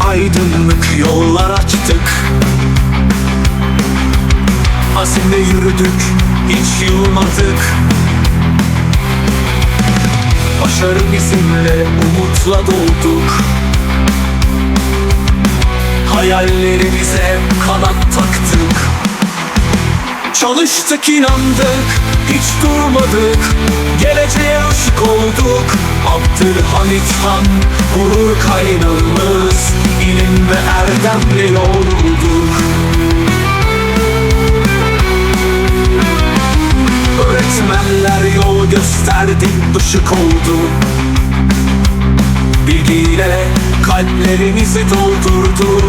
aydınlık yollar açtık. Azimle yürüdük, hiç yılmadık. Başarı bizimle, umutla dolduk. Hayallerimize kanat taktık. Çalıştık, inandık, hiç durmadık. Geleceğe ışık olduk. Abdülhamit Han gurur kaynağı. Erdemle yorulduk Öğretmenler yol gösterdi ışık oldu. Bilgiyle kalplerimizi doldurdu